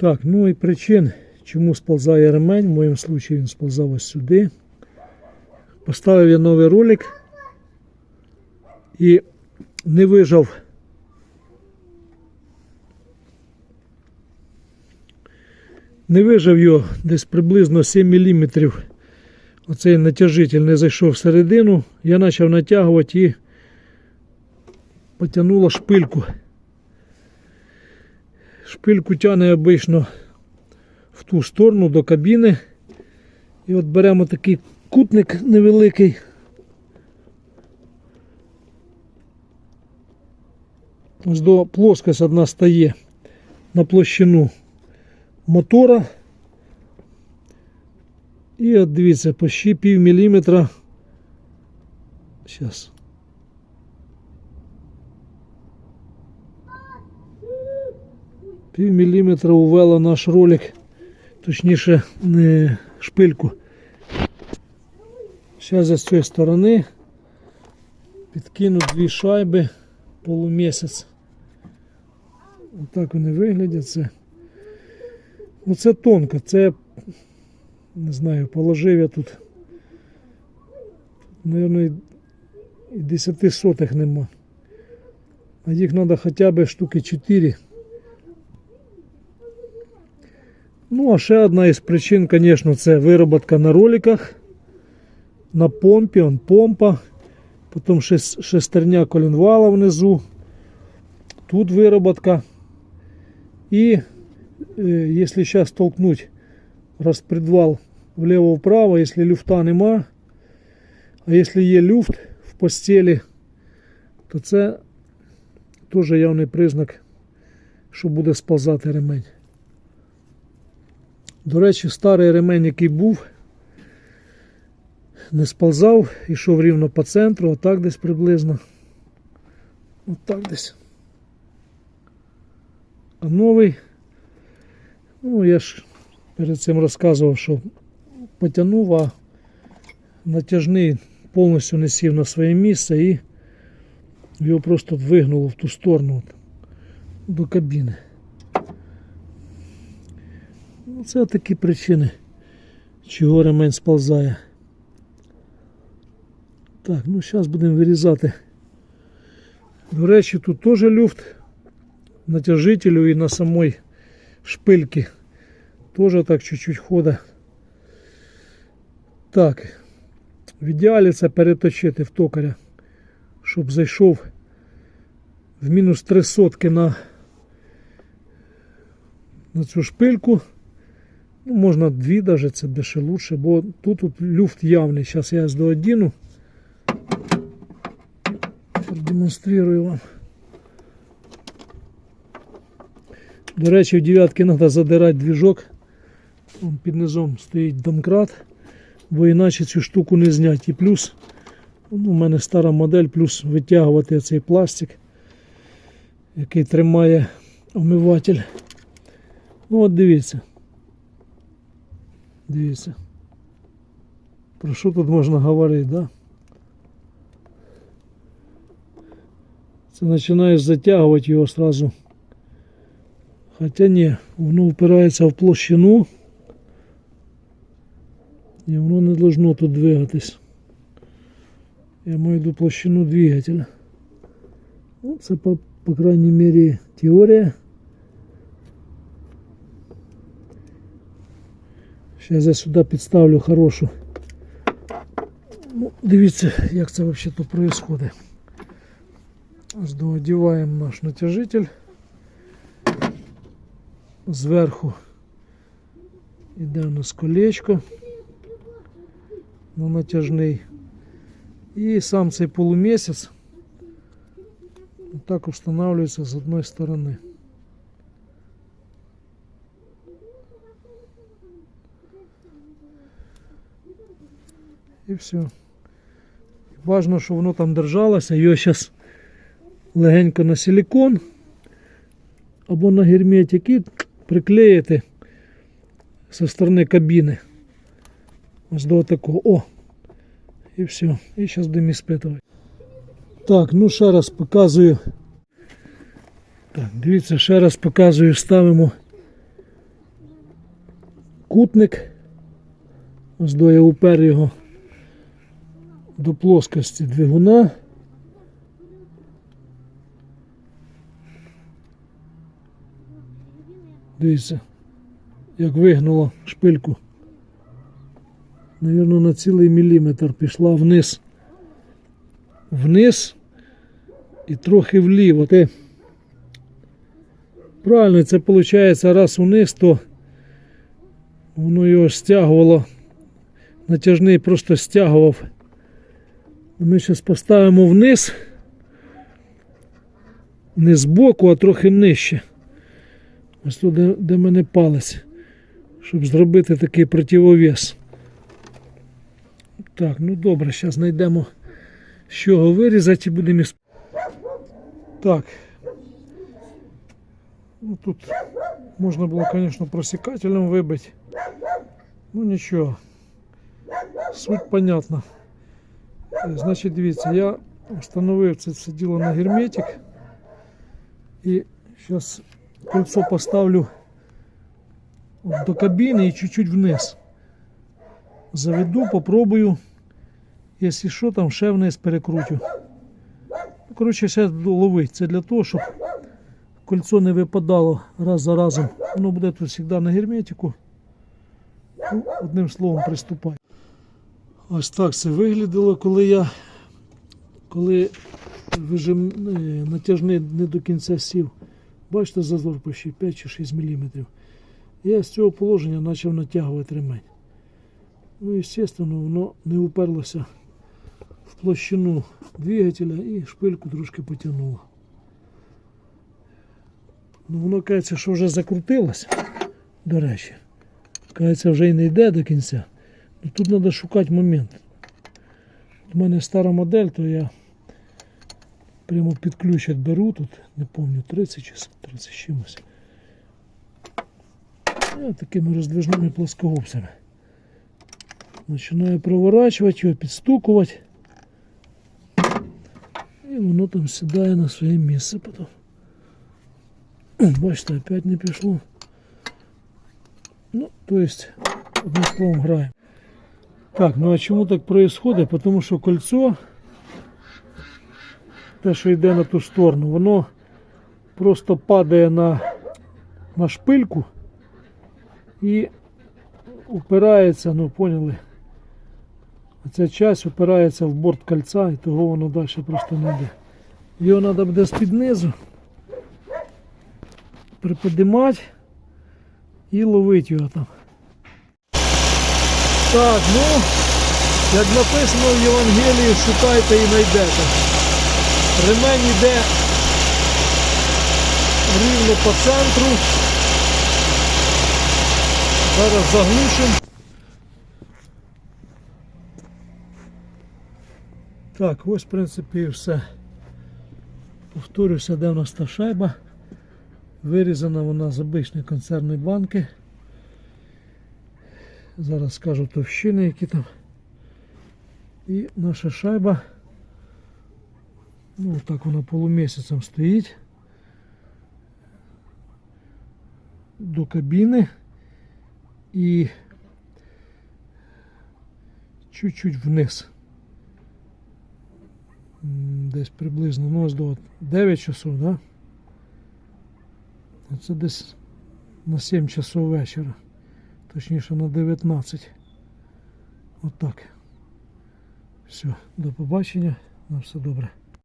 Так, ну і причин, чому сползає ремень, в моєму випадку він сползав ось сюди. Поставив я новий ролик і не вижав. Не вижав його десь приблизно 7 мм. Оцей натяжитель не зайшов всередину. Я почав натягувати і потягнуло шпильку. Шпильку тягне обично в ту сторону до кабіни. І от беремо такий кутник невеликий. Ось до плоскость одна стає на площину мотора. І от дивіться, почти пів міліметра. Зараз. Пів міліметра увела наш ролик, точніше не шпильку. Зараз я з цієї сторони підкину дві шайби полумісяць. Отак вони виглядять. Це. Ну це тонко, це не знаю, положив я тут. Наверное, і 10 сотих нема. А їх треба хоча б штуки 4. Ну, а ще одна із причин, звісно, це вироботка на роликах, на помпі, он помпа, потім шестерня колінвала внизу, тут вироботка. І э, если сейчас толкнуть распредвал влево-вправо, если люфта нема, а если є люфт в постелі, то це теж явний признак, що буде сползати ремень. До речі, старий ремень, який був, не сползав, йшов рівно по центру, отак десь приблизно. Отак десь. А новий Ну, я ж перед цим розказував, що потягнув, а натяжний повністю не сів на своє місце і його просто вигнуло в ту сторону до кабіни. Ну, це такі причини, чого ремень сползає. Так, ну зараз будемо вирізати. До речі, тут теж люфт натяжителю і на самой шпильки. Тоже так чуть-чуть хода. Так. В ідеалі це переточити в токаря, щоб зайшов в мінус 3 сотки на, на цю шпильку. Ну, можна дві даже, це дещо лучше, бо тут, тут люфт явний. Зараз я здоодіну. Продемонструю вам. До речі, в дев'ятки треба задирати двіжок. Вон під низом стоїть домкрат, бо іначе цю штуку не зняти. І плюс, ну, у мене стара модель, плюс витягувати цей пластик, який тримає омиватель. Ну от дивіться. Дивіться. Про що тут можна говорити, да? Це починаєш затягувати його сразу. Хоча ні, воно впирається в площину і воно не должно тут двигатись. Я маю в виду площину двигателя. Ну, це по, по крайній мірі теорія. Зараз я сюди підставлю хорошу. Ну, дивіться, як це взагалі тут відбувається. Ось доодіваємо наш натяжитель. Зверху йде у нас колечко на натяжний. І сам цей полумісяць так встановлюється з одної сторони. І все. Важно, щоб воно там держалося. Його зараз легенько на силикон або на герметик і приклеїти зі сторони кабіни. Ось до такого. О! І все. І зараз будемо іспитувати. Так, ну ще раз показую. Так, дивіться, ще раз показую, ставимо трикутник. Ось до я упер його до плоскості двигуна. Дивіться, як вигнуло шпильку. Навірно, на цілий міліметр пішла вниз. Вниз і трохи вліво. Те, правильно, це виходить раз вниз, то воно його стягувало. Натяжний просто стягував. Ми зараз поставимо вниз. Не збоку, а трохи нижче. Ось тут, де, де мене палець. Щоб зробити такий противовес. Так, ну добре, зараз знайдемо з чого вирізати і будемо. Так. Ну тут можна було, звісно, просікателем вибити. Ну нічого. Суть понятна. Значить, дивіться, я встановив це все діло на герметик. І зараз кольцо поставлю до кабіни і чуть-чуть вниз. Заведу, попробую. Якщо що, там ще вниз перекрутю. Ну, Коротше, ще ловить. Це для того, щоб кольцо не випадало раз за разом. Воно буде тут завжди на герметику. Ну, одним словом, приступай. Ось так це виглядало, коли я коли вижим, е, натяжний не до кінця сів. Бачите, зазор почти 5 чи 6 мм. Я з цього положення почав натягувати ремень. Ну, і, звісно, воно не уперлося в площину двигателя і шпильку трошки потягнуло. Ну, воно кажеться, що вже закрутилося, до речі. Кажеться, вже і не йде до кінця. Ну, тут треба шукати момент. У мене стара модель, то я прямо під ключ беру тут, не пам'ятаю, 30 чи 30 з чимось. І такими роздвижними плоскогубцями. Починаю проворачувати його, підстукувати. І воно там сідає на своє місце потім. Бачите, опять не пішло. Ну, то есть, одним словом граємо. Так, ну а чому так происходит? Потому що кольцо, те, що йде на ту сторону, воно просто падає на, на шпильку і упирається, ну поняли, ця часть упирається в борт кольця і того воно далі просто не йде. Його треба буде з-під низу приподимати і ловити його там. Так, ну, як написано в Євангелії, шукайте і знайдете. Ремень йде рівно по центру. Зараз заглушимо. Так, ось в принципі все. Повторюся, де в нас та шайба. Вирізана вона з обичної консервної банки. Зараз скажу товщини, які там. І наша шайба. Ну, так вона полумісяцем стоїть. До кабіни і чуть-чуть вниз. Десь приблизно ну, ось до 9 часов, да? Це десь на 7 часов вечора. Точніше на 19. Отак. Все, до побачення. На все добре.